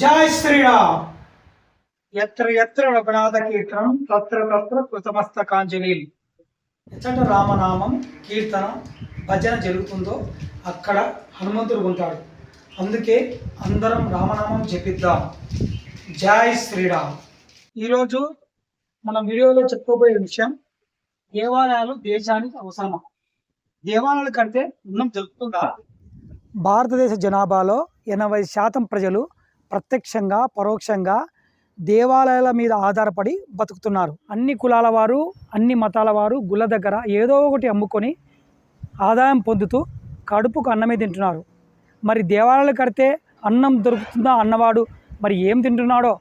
జై శ్రీరామ్. ఎత్ర ఎత్ర రఘునాథ కీర్తనం తత్ర తత్ర కృతమస్తకాంజలి ఎచ్చట రామనామం కీర్తన భజన జరుగుతుందో అక్కడ హనుమంతుడు ఉంటాడు. అందుకే అందరం రామనామం జపిద్దాం. జై శ్రీరామ్. ఈరోజు మన వీడియోలో చెప్పుకోబోయే విషయం దేవాలయాలు దేశానికి అవసరమా? దేవాలయాలు కంటే ఉన్నం జరుగుతుందా? భారతదేశ జనాభాలో ఎనభై శాతం ప్రజలు ప్రత్యక్షంగా పరోక్షంగా దేవాలయాల మీద ఆధారపడి బతుకుతున్నారు. అన్ని కులాల వారు అన్ని మతాల వారు గుళ్ళ దగ్గర ఏదో ఒకటి అమ్ముకొని ఆదాయం పొందుతూ కడుపుకు అన్నమే తింటున్నారు. మరి దేవాలయాలు కడితే అన్నం దొరుకుతుందా అన్నవాడు మరి ఏం తింటున్నాడో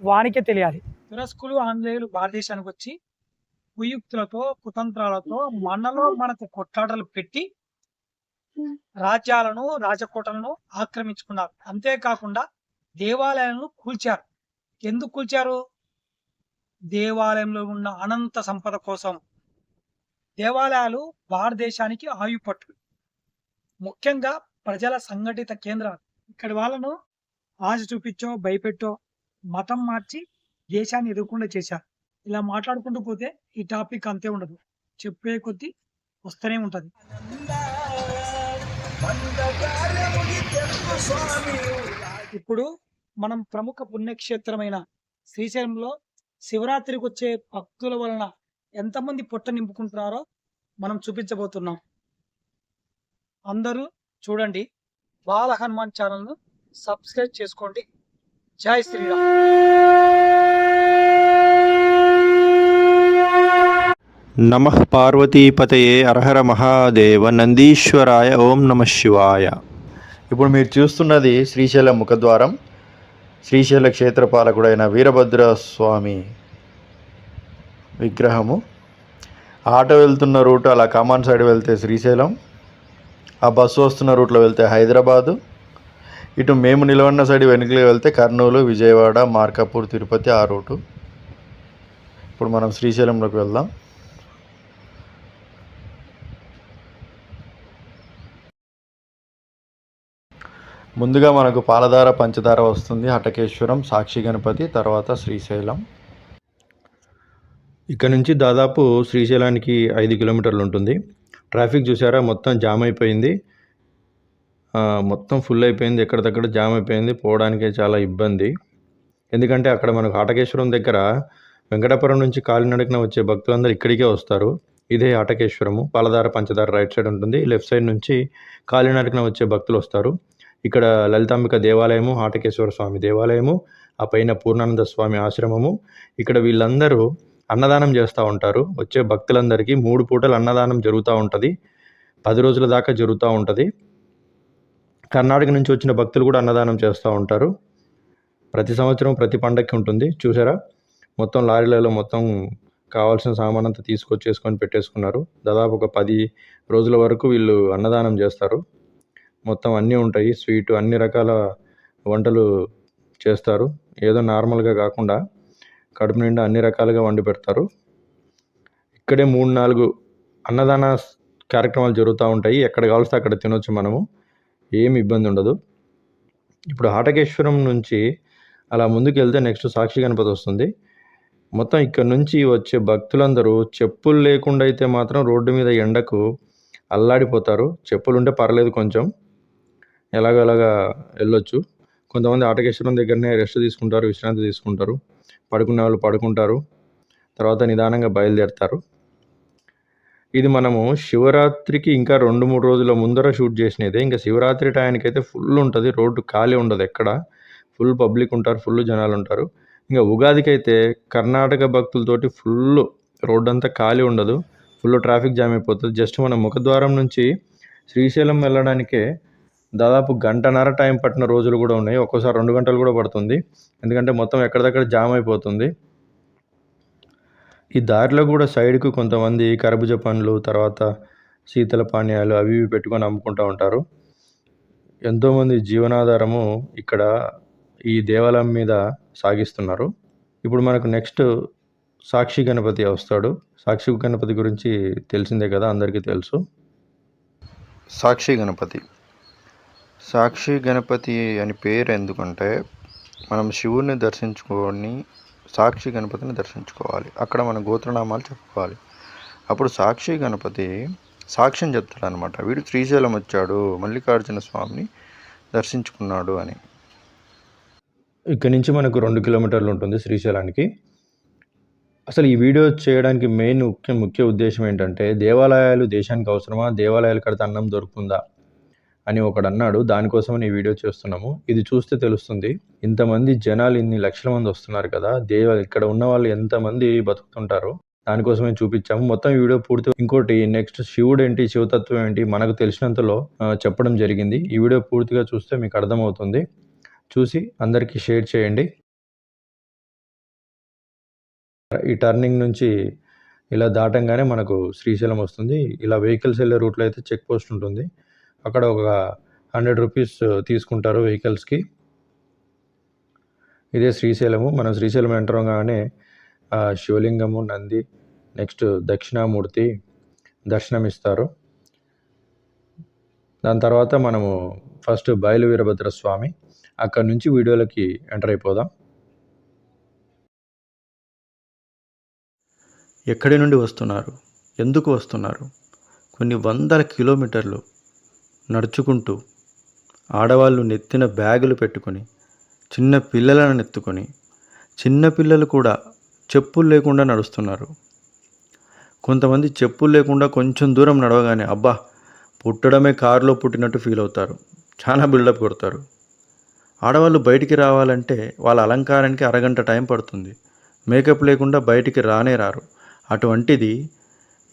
వానికే తెలియాలి. తురస్కులు ఆంగ్లేయులు భారతదేశానికి వచ్చి కుయుక్తులతో కుతంత్రాలతో మనలో మనకు కొట్లాటలు పెట్టి రాజ్యాలను రాజకోటలను ఆక్రమించుకున్నారు. అంతేకాకుండా దేవాలయాలను కూల్చారు. ఎందుకు కూల్చారు? దేవాలయంలో ఉన్న అనంత సంపద కోసం. దేవాలయాలు భారతదేశానికి ఆయుపట్టు. ముఖ్యంగా ప్రజల సంఘటిత కేంద్రాలు. ఇక్కడి వాళ్ళను ఆశ చూపించో భయపెట్టో మతం మార్చి దేశాన్ని ఎదుర్కొండ చేశారు. ఇలా మాట్లాడుకుంటూ పోతే ఈ టాపిక్ అంతే ఉండదు. చెప్పే కొద్దీ వస్తూనే ఉంటుంది. ఇప్పుడు మనం ప్రముఖ పుణ్యక్షేత్రమైన శ్రీశైలంలో శివరాత్రికి వచ్చే భక్తుల వలన ఎంతమంది పొట్ట నింపుకుంటున్నారో మనం చూపించబోతున్నాం. అందరూ చూడండి బాల హనుమాన్ ఛానల్ను సబ్స్క్రైబ్ చేసుకోండి. జై శ్రీరామ్. నమ పార్వతీపతయే అర్హర మహాదేవ నందీశ్వరాయ ఓం నమ శివాయ. ఇప్పుడు మీరు చూస్తున్నది శ్రీశైలం ముఖద్వారం శ్రీశైల క్షేత్రపాలకుడైన వీరభద్ర స్వామి విగ్రహము. ఆటో వెళ్తున్న రూట్ అలా కామాన్ సైడ్ వెళ్తే శ్రీశైలం ఆ బస్సు వస్తున్న రూట్లో వెళ్తే హైదరాబాదు. ఇటు మేము నిలవన్న సైడ్ వెనుకలు వెళ్తే కర్నూలు విజయవాడ మార్కాపూర్ తిరుపతి ఆ రూటు. ఇప్పుడు మనం శ్రీశైలంలోకి వెళ్దాం. ముందుగా మనకు పాలధార పంచదార వస్తుంది. హటకేశ్వరం సాక్షి గణపతి తర్వాత శ్రీశైలం. ఇక్కడ నుంచి దాదాపు శ్రీశైలానికి ఐదు కిలోమీటర్లు ఉంటుంది. ట్రాఫిక్ చూసారా? మొత్తం జామ్ అయిపోయింది. మొత్తం ఫుల్ అయిపోయింది. ఎక్కడిదక్కడ జామ్ అయిపోయింది. పోవడానికే చాలా ఇబ్బంది. ఎందుకంటే అక్కడ మనకు ఆటకేశ్వరం దగ్గర వెంకటాపురం నుంచి కాలినడకన వచ్చే భక్తులందరూ ఇక్కడికే వస్తారు. ఇదే ఆటకేశ్వరము పాలధార పంచదార రైట్ సైడ్ ఉంటుంది. లెఫ్ట్ సైడ్ నుంచి కాలినడకన వచ్చే భక్తులు వస్తారు. ఇక్కడ లలితాంబిక దేవాలయము ఆటకేశ్వర స్వామి దేవాలయము ఆ పైన పూర్ణానంద స్వామి ఆశ్రమము. ఇక్కడ వీళ్ళందరూ అన్నదానం చేస్తూ ఉంటారు. వచ్చే భక్తులందరికీ మూడు పూటలు అన్నదానం జరుగుతూ ఉంటుంది. పది రోజుల దాకా జరుగుతూ ఉంటుంది. కర్ణాటక నుంచి వచ్చిన భక్తులు కూడా అన్నదానం చేస్తూ ఉంటారు. ప్రతి సంవత్సరం ప్రతి పండక్కి ఉంటుంది. చూసారా? మొత్తం లారీలలో మొత్తం కావాల్సిన సామాన్ అంతా తీసుకొచ్చేసుకొని పెట్టేసుకున్నారు. దాదాపు ఒక పది రోజుల వరకు వీళ్ళు అన్నదానం చేస్తారు. మొత్తం అన్నీ ఉంటాయి. స్వీట్ అన్ని రకాల వంటలు చేస్తారు. ఏదో నార్మల్గా కాకుండా కడుపు నిండా అన్ని రకాలుగా వండి పెడతారు. ఇక్కడే మూడు నాలుగు అన్నదాన కార్యక్రమాలు జరుగుతూ ఉంటాయి. ఎక్కడ కావాల్సి అక్కడ తినొచ్చు మనము. ఏమి ఇబ్బంది ఉండదు. ఇప్పుడు ఆటకేశ్వరం నుంచి అలా ముందుకు వెళ్తే నెక్స్ట్ సాక్షి గణపతి వస్తుంది. మొత్తం ఇక్కడ నుంచి వచ్చే భక్తులందరూ చెప్పులు లేకుండా అయితే మాత్రం రోడ్డు మీద ఎండకు అల్లాడిపోతారు. చెప్పులు ఉంటే పర్లేదు కొంచెం. ఎలాగలాగా వెళ్ళొచ్చు. కొంతమంది ఆటకేశ్వరం దగ్గరనే రెస్ట్ తీసుకుంటారు విశ్రాంతి తీసుకుంటారు. పడుకునే వాళ్ళు పడుకుంటారు. తర్వాత నిదానంగా బయలుదేరుతారు. ఇది మనము శివరాత్రికి ఇంకా రెండు మూడు రోజుల ముందర షూట్ చేసినదే. ఇంకా శివరాత్రి టయానికి అయితే ఫుల్ ఉంటుంది. రోడ్డు ఖాళీ ఉండదు ఎక్కడ. ఫుల్ పబ్లిక్ ఉంటారు ఫుల్ జనాలు ఉంటారు. ఇంకా ఉగాదికి అయితే కర్ణాటక భక్తులతోటి ఫుల్ రోడ్డు అంతా ఖాళీ ఉండదు. ఫుల్ ట్రాఫిక్ జామ్ అయిపోతుంది. జస్ట్ మన ముఖద్వారం నుంచి శ్రీశైలం వెళ్ళడానికే దాదాపు గంటన్నర టైం పట్టిన రోజులు కూడా ఉన్నాయి. ఒక్కోసారి రెండు గంటలు కూడా పడుతుంది. ఎందుకంటే మొత్తం ఎక్కడిదక్కడ జామ్ అయిపోతుంది. ఈ దారిలో కూడా సైడ్కు కొంతమంది కర్బూజ పండ్లు తర్వాత శీతల పానీయాలు అవి ఇవి పెట్టుకొని అమ్ముకుంటూ ఉంటారు. ఎంతోమంది జీవనాధారము ఇక్కడ ఈ దేవాలయం మీద సాగిస్తున్నారు. ఇప్పుడు మనకు నెక్స్ట్ సాక్షి గణపతి వస్తాడు. సాక్షి గణపతి గురించి తెలిసిందే కదా అందరికీ తెలుసు. సాక్షి గణపతి. సాక్షి గణపతి అని పేరు ఎందుకంటే మనం శివుడిని దర్శించుకొని సాక్షి గణపతిని దర్శించుకోవాలి. అక్కడ మన గోత్రనామాలు చెప్పుకోవాలి. అప్పుడు సాక్షి గణపతి సాక్ష్యం చెప్తాడు అనమాట వీడు శ్రీశైలం వచ్చాడు మల్లికార్జున స్వామిని దర్శించుకున్నాడు అని. ఇక్కడి నుంచి మనకు రెండు కిలోమీటర్లు ఉంటుంది శ్రీశైలానికి. అసలు ఈ వీడియో చేయడానికి మెయిన్ ముఖ్య ముఖ్య ఉద్దేశం ఏంటంటే దేవాలయాలు దేశానికి అవసరమా? దేవాలయాలు కడితే అన్నం దొరుకుతుందా? అని ఒకడు అన్నాడు. దానికోసం ఈ వీడియో చేస్తున్నాము. ఇది చూస్తే తెలుస్తుంది ఇంతమంది జనాలు ఇన్ని లక్షల మంది వస్తున్నారు కదా దేవ ఇక్కడ ఉన్న వాళ్ళు ఎంతమంది బతుకుతుంటారు దానికోసమే చూపించాము. మొత్తం ఈ వీడియో పూర్తి ఇంకోటి నెక్స్ట్ శివుడు ఏంటి శివతత్వం ఏంటి మనకు తెలిసినంతలో చెప్పడం జరిగింది. ఈ వీడియో పూర్తిగా చూస్తే మీకు అర్థమవుతుంది. చూసి అందరికీ షేర్ చేయండి. ఈ టర్నింగ్ నుంచి ఇలా దాటంగానే మనకు శ్రీశైలం వస్తుంది. ఇలా వెహికల్స్ వెళ్ళే రూట్లో అయితే చెక్ పోస్ట్ ఉంటుంది. అక్కడ ఒక హండ్రెడ్ రూపీస్ తీసుకుంటారు వెహికల్స్కి. ఇదే శ్రీశైలము. మనం శ్రీశైలం ఎంటర్ అవగానే శివలింగము నంది నెక్స్ట్ దక్షిణామూర్తి దర్శనం ఇస్తారు దాని తర్వాత మనము ఫస్ట్ బయలు వీరభద్ర స్వామి. అక్కడ నుంచి వీడియోలకి ఎంటర్ అయిపోదాం. ఎక్కడి నుండి వస్తున్నారు? ఎందుకు వస్తున్నారు? కొన్ని వందల కిలోమీటర్లు నడుచుకుంటూ ఆడవాళ్ళు నెత్తిన బ్యాగులు పెట్టుకొని చిన్న పిల్లలను నెత్తుకొని చిన్న పిల్లలు కూడా చెప్పులు లేకుండా నడుస్తున్నారు. కొంతమంది చెప్పులు లేకుండా కొంచెం దూరం నడవగానే అబ్బా పుట్టడమే కారులో పుట్టినట్టు ఫీల్ అవుతారు. చాలా బిల్డప్ కొడతారు. ఆడవాళ్ళు బయటికి రావాలంటే వాళ్ళ అలంకారానికి అరగంట టైం పడుతుంది. మేకప్ లేకుండా బయటికి రానే రారు. అటువంటిది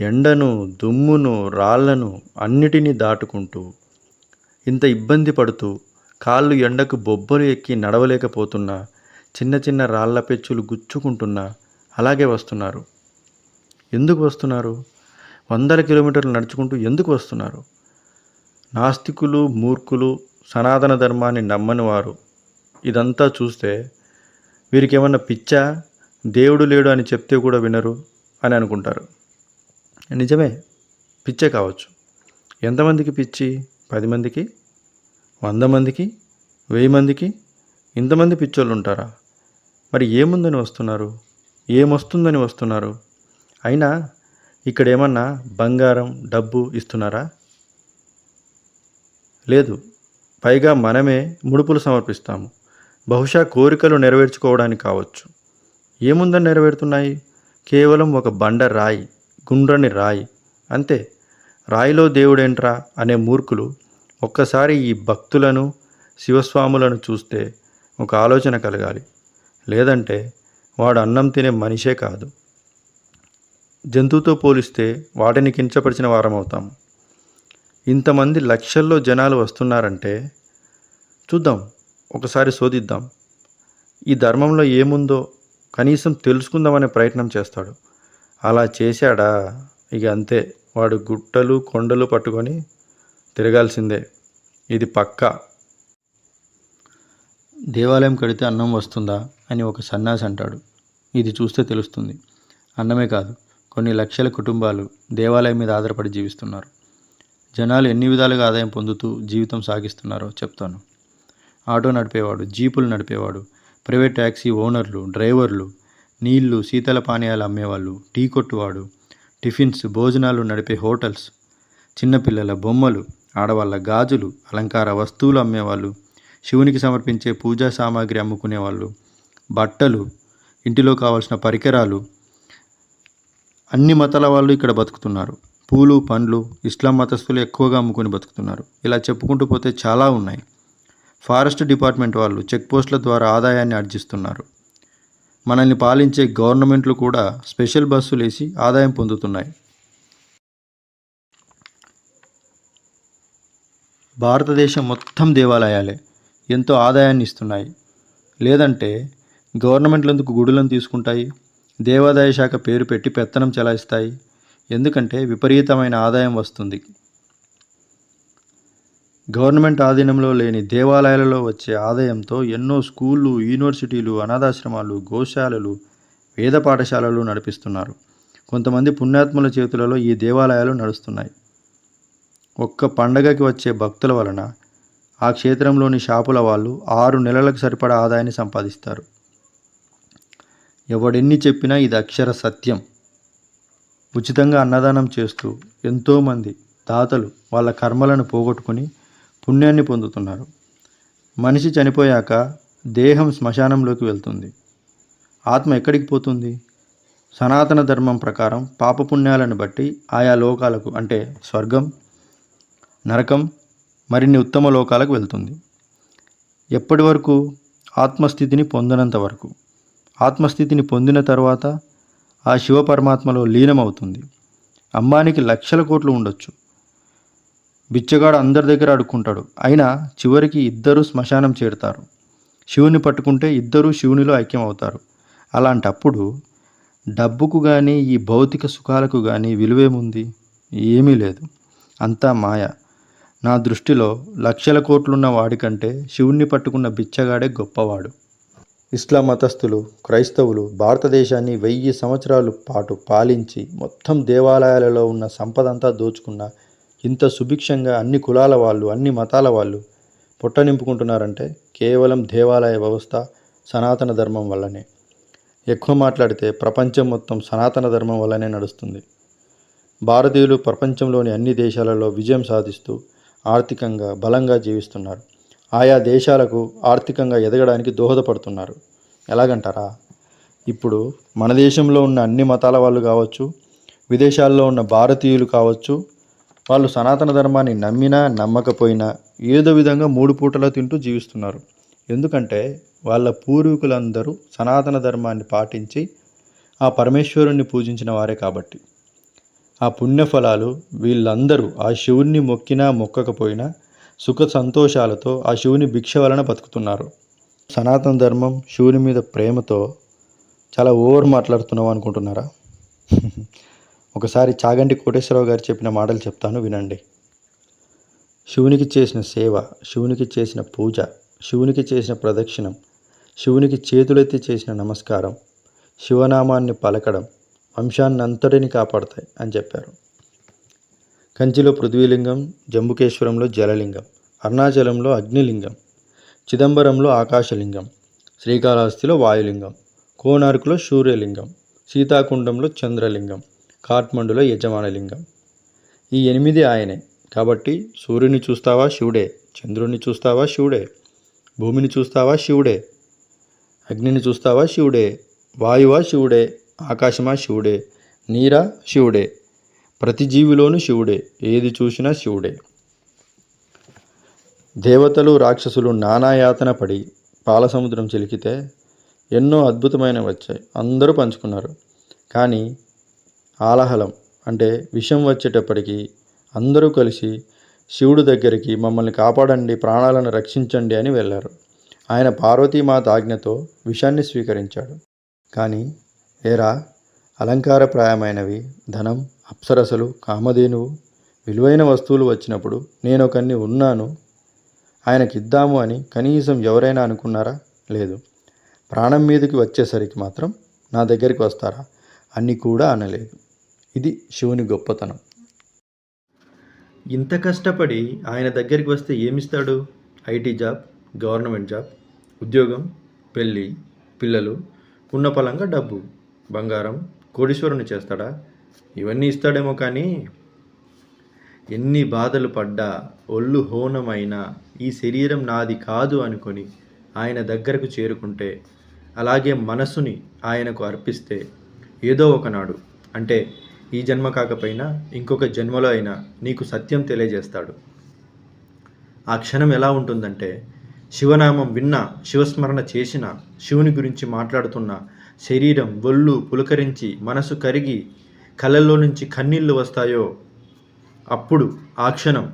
ఎండను దుమ్మును రాళ్ళను అన్నిటినీ దాటుకుంటూ ఇంత ఇబ్బంది పడుతూ కాళ్ళు ఎండకు బొబ్బలు ఎక్కి నడవలేకపోతున్నా చిన్న చిన్న రాళ్ళ పెచ్చులు గుచ్చుకుంటున్నా అలాగే వస్తున్నారు. ఎందుకు వస్తున్నారు? వందల కిలోమీటర్లు నడుచుకుంటూ ఎందుకు వస్తున్నారు? నాస్తికులు మూర్ఖులు సనాతన ధర్మాన్ని నమ్మని వారు. ఇదంతా చూస్తే వీరికి ఏమన్నా పిచ్చా? దేవుడు లేడు అని చెప్తే కూడా వినరు అని అనుకుంటారు. నిజమే పిచ్చే కావచ్చు. ఎంతమందికి పిచ్చి? పది మందికి? వంద మందికి? వెయ్యి మందికి? ఇంతమంది పిచ్చోళ్ళు ఉంటారా? మరి ఏముందని వస్తున్నారు? ఏమొస్తుందని వస్తున్నారు? అయినా ఇక్కడ ఏమన్నా బంగారం డబ్బు ఇస్తున్నారా? లేదు. పైగా మనమే ముడుపులు సమర్పిస్తాము. బహుశా కోరికలు నెరవేర్చుకోవడానికి కావచ్చు. ఏముందని నెరవేరుతున్నాయి? కేవలం ఒక బండ రాయి. గుండ్రని రాయి. అంతే. రాయిలో దేవుడేంట్రా? అనే మూర్ఖులు ఒక్కసారి ఈ భక్తులను శివస్వాములను చూస్తే ఒక ఆలోచన కలగాలి. లేదంటే వాడు అన్నం తినే మనిషే కాదు. జంతువుతో పోలిస్తే వాటిని కించపరిచిన వారం అవుతాం ఇంతమంది లక్షల్లో జనాలు వస్తున్నారంటే చూద్దాం. ఒకసారి శోధిద్దాం. ఈ ధర్మంలో ఏముందో కనీసం తెలుసుకుందామనే ప్రయత్నం చేస్తాడు. అలా చేశాడా? ఇక అంతే. వాడు గుట్టలు కొండలు పట్టుకొని తిరగాల్సిందే. ఇది పక్కా. దేవాలయం కడితే అన్నం వస్తుందా? అని ఒక సన్యాసి అంటాడు. ఇది చూస్తే తెలుస్తుంది. అన్నమే కాదు కొన్ని లక్షల కుటుంబాలు దేవాలయం మీద ఆధారపడి జీవిస్తున్నారు. జనాలు ఎన్ని విధాలుగా ఆదాయం పొందుతూ జీవితం సాగిస్తున్నారో చెప్తాను. ఆటో నడిపేవాడు జీపులు నడిపేవాడు ప్రైవేట్ ట్యాక్సీ ఓనర్లు డ్రైవర్లు నీళ్ళు శీతల పానీయాలు అమ్మేవాళ్ళు టీ కొట్టువాడు టిఫిన్స్ భోజనాలు నడిపే హోటల్స్ చిన్నపిల్లల బొమ్మలు ఆడవాళ్ళ గాజులు అలంకార వస్తువులు అమ్మేవాళ్ళు శివునికి సమర్పించే పూజా సామాగ్రి అమ్ముకునేవాళ్ళు బట్టలు ఇంటిలో కావాల్సిన పరికరాలు అన్ని మతాల వాళ్ళు ఇక్కడ బతుకుతున్నారు. పూలు పండ్లు ఇస్లాం మతస్థులు ఎక్కువగా అమ్ముకొని బతుకుతున్నారు. ఇలా చెప్పుకుంటూ పోతే చాలా ఉన్నాయి. ఫారెస్ట్ డిపార్ట్మెంట్ వాళ్ళు చెక్ పోస్టుల ద్వారా ఆదాయాన్ని ఆర్జిస్తున్నారు. మనల్ని పాలించే గవర్నమెంట్లు కూడా స్పెషల్ బస్సులు వేసి ఆదాయం పొందుతున్నాయి. భారతదేశం మొత్తం దేవాలయాలే ఎంతో ఆదాయాన్ని ఇస్తున్నాయి. లేదంటే గవర్నమెంట్లు ఎందుకు గుడులను తీసుకుంటాయి? దేవాదాయ శాఖ పేరు పెట్టి పెత్తనం చెలాయిస్తాయి. ఎందుకంటే విపరీతమైన ఆదాయం వస్తుంది. గవర్నమెంట్ ఆధీనంలో లేని దేవాలయాలలో వచ్చే ఆదాయంతో ఎన్నో స్కూళ్ళు యూనివర్సిటీలు అనాథాశ్రమాలు గోశాలలు వేద పాఠశాలలు నడిపిస్తున్నారు. కొంతమంది పుణ్యాత్ముల చేతులలో ఈ దేవాలయాలు నడుస్తున్నాయి. ఒక్క పండగకి వచ్చే భక్తుల వలన ఆ క్షేత్రంలోని షాపుల వాళ్ళు ఆరు నెలలకు సరిపడా ఆదాయాన్ని సంపాదిస్తారు. ఎవడెన్ని చెప్పినా ఇది అక్షర సత్యం. ఉచితంగా అన్నదానం చేస్తూ ఎంతోమంది దాతలు వాళ్ళ కర్మలను పోగొట్టుకుని పుణ్యాన్ని పొందుతున్నారు. మనిషి చనిపోయాక దేహం శ్మశానంలోకి వెళ్తుంది. ఆత్మ ఎక్కడికి పోతుంది? సనాతన ధర్మం ప్రకారం పాపపుణ్యాలను బట్టి ఆయా లోకాలకు అంటే స్వర్గం నరకం మరిన్ని ఉత్తమ లోకాలకు వెళ్తుంది. ఎప్పటి వరకు? ఆత్మస్థితిని పొందనంత వరకు. ఆత్మస్థితిని పొందిన తర్వాత ఆ శివపరమాత్మలో లీనమవుతుంది. అంబానికి లక్షల కోట్లు ఉండొచ్చు. బిచ్చగాడు అందరి దగ్గర అడుక్కుంటాడు. అయినా చివరికి ఇద్దరూ శ్మశానం చేరుతారు. శివుని పట్టుకుంటే ఇద్దరూ శివునిలో ఐక్యం అవుతారు అలాంటప్పుడు డబ్బుకు కానీ ఈ భౌతిక సుఖాలకు కానీ విలువేముంది ఏమీ లేదు. అంతా మాయ. నా దృష్టిలో లక్షల కోట్లున్న వాడికంటే శివుణ్ణి పట్టుకున్న బిచ్చగాడే గొప్పవాడు. ఇస్లాం మతస్థులు క్రైస్తవులు భారతదేశాన్ని వెయ్యి సంవత్సరాల పాటు పాలించి మొత్తం దేవాలయాలలో ఉన్న సంపదంతా దోచుకున్న ఇంత సుభిక్షంగా అన్ని కులాల వాళ్ళు అన్ని మతాల వాళ్ళు పొట్ట నింపుకుంటున్నారంటే కేవలం దేవాలయ వ్యవస్థ సనాతన ధర్మం వల్లనే. ఎక్కువ మాట్లాడితే ప్రపంచం మొత్తం సనాతన ధర్మం వల్లనే నడుస్తుంది. భారతీయులు ప్రపంచంలోని అన్ని దేశాలలో విజయం సాధిస్తూ ఆర్థికంగా బలంగా జీవిస్తున్నారు. ఆయా దేశాలకు ఆర్థికంగా ఎదగడానికి దోహదపడుతున్నారు. ఎలాగంటారా? ఇప్పుడు మన దేశంలో ఉన్న అన్ని మతాల వాళ్ళు కావచ్చు విదేశాల్లో ఉన్న భారతీయులు కావచ్చు వాళ్ళు సనాతన ధర్మాన్ని నమ్మినా నమ్మకపోయినా ఏదో విధంగా మూడు పూటలా తింటూ జీవిస్తున్నారు. ఎందుకంటే వాళ్ళ పూర్వీకులందరూ సనాతన ధర్మాన్ని పాటించి ఆ పరమేశ్వరుణ్ణి పూజించిన వారే కాబట్టి. ఆ పుణ్యఫలాలు వీళ్ళందరూ ఆ శివుణ్ణి మొక్కినా మొక్కకపోయినా సుఖ సంతోషాలతో ఆ శివుని భిక్ష వలన బతుకుతున్నారు. సనాతన ధర్మం శివుని మీద ప్రేమతో చాలా ఓవర్ మాట్లాడుతున్నాం అనుకుంటున్నారా? ఒకసారి చాగంటి కోటేశ్వరరావు గారు చెప్పిన మాటలు చెప్తాను వినండి. శివునికి చేసిన సేవ శివునికి చేసిన పూజ శివునికి చేసిన ప్రదక్షిణం శివునికి చేతులెత్తి చేసిన నమస్కారం శివనామాన్ని పలకడం వంశాన్నంతటిని కాపాడతాయి అని చెప్పారు. కంచిలో పృథ్వీలింగం జంబుకేశ్వరంలో జలలింగం అరుణాచలంలో అగ్నిలింగం చిదంబరంలో ఆకాశలింగం శ్రీకాళహస్తిలో వాయులింగం కోనార్కులో సూర్యలింగం సీతాకుండంలో చంద్రలింగం కాఠ్మండులో యజమానలింగం ఈ ఎనిమిది ఆయనే. కాబట్టి సూర్యుని చూస్తావా శివుడే చంద్రుని చూస్తావా శివుడే భూమిని చూస్తావా శివుడే అగ్నిని చూస్తావా శివుడే వాయువా శివుడే ఆకాశమా శివుడే నీరా శివుడే ప్రతి జీవిలోనూ శివుడే ఏది చూసినా శివుడే. దేవతలు రాక్షసులు నానాయాతన పడి పాలసముద్రం చిలికితే ఎన్నో అద్భుతమైనవి వచ్చాయి. అందరూ పంచుకున్నారు. కానీ ఆలహలం అంటే విషం వచ్చేటప్పటికి అందరూ కలిసి శివుడి దగ్గరికి మమ్మల్ని కాపాడండి ప్రాణాలను రక్షించండి అని వెళ్ళారు. ఆయన పార్వతీమాత ఆజ్ఞతో విషాన్ని స్వీకరించాడు. కానీ ఏరా అలంకారప్రాయమైనవి ధనం అప్సరసలు కామధేనువు విలువైన వస్తువులు వచ్చినప్పుడు నేను ఒకన్ని ఉన్నాను ఆయనకిద్దాము అని కనీసం ఎవరైనా అనుకున్నారా? లేదు. ప్రాణం మీదకి వచ్చేసరికి మాత్రం నా దగ్గరికి వస్తారా? అని కూడా అనలేదు. ఇది శివుని గొప్పతనం. ఇంత కష్టపడి ఆయన దగ్గరికి వస్తే ఏమిస్తాడు? ఐటీ జాబ్ గవర్నమెంట్ జాబ్ ఉద్యోగం పెళ్ళి పిల్లలు ఉన్న పలంగా డబ్బు బంగారం కోడీశ్వరుని చేస్తాడా? ఇవన్నీ ఇస్తాడేమో కానీ ఎన్ని బాధలు పడ్డా ఒళ్ళు హోనమైనా ఈ శరీరం నాది కాదు అనుకొని ఆయన దగ్గరకు చేరుకుంటే అలాగే మనసుని ఆయనకు అర్పిస్తే ఏదో ఒకనాడు అంటే ఈ జన్మ కాకపోయినా ఇంకొక జన్మలో అయినా నీకు సత్యం తెలియజేస్తాడు. ఆ క్షణం ఎలా ఉంటుందంటే శివనామం విన్నా శివస్మరణ చేసిన శివుని గురించి మాట్లాడుతున్న శరీరం ఒళ్ళు పులకరించి మనసు కరిగి కళ్ళల్లో నుంచి కన్నీళ్ళు వస్తాయో అప్పుడు ఆ క్షణం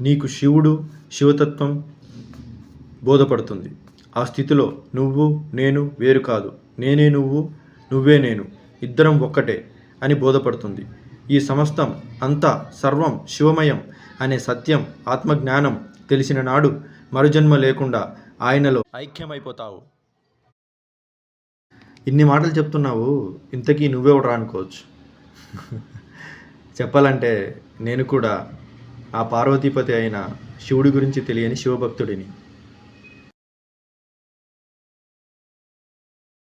నీకు శివుడు శివతత్వం బోధపడుతుంది. ఆ స్థితిలో నువ్వు నేను వేరు కాదు. నేనే నువ్వు నువ్వే నేను. ఇద్దరం ఒక్కటే. అని బోధపడుతుంది. ఈ సమస్తం అంతా సర్వం శివమయం అనే సత్యం ఆత్మజ్ఞానం తెలిసిన నాడు మరుజన్మ లేకుండా ఆయనలో ఐక్యమైపోతావు. ఇన్ని మాటలు చెప్తున్నావు ఇంతకీ నువ్వెవడరా అనుకోవచ్చు చెప్పాలంటే నేను కూడా ఆ పార్వతీపతి అయిన శివుడి గురించి తెలియని శివభక్తుడిని.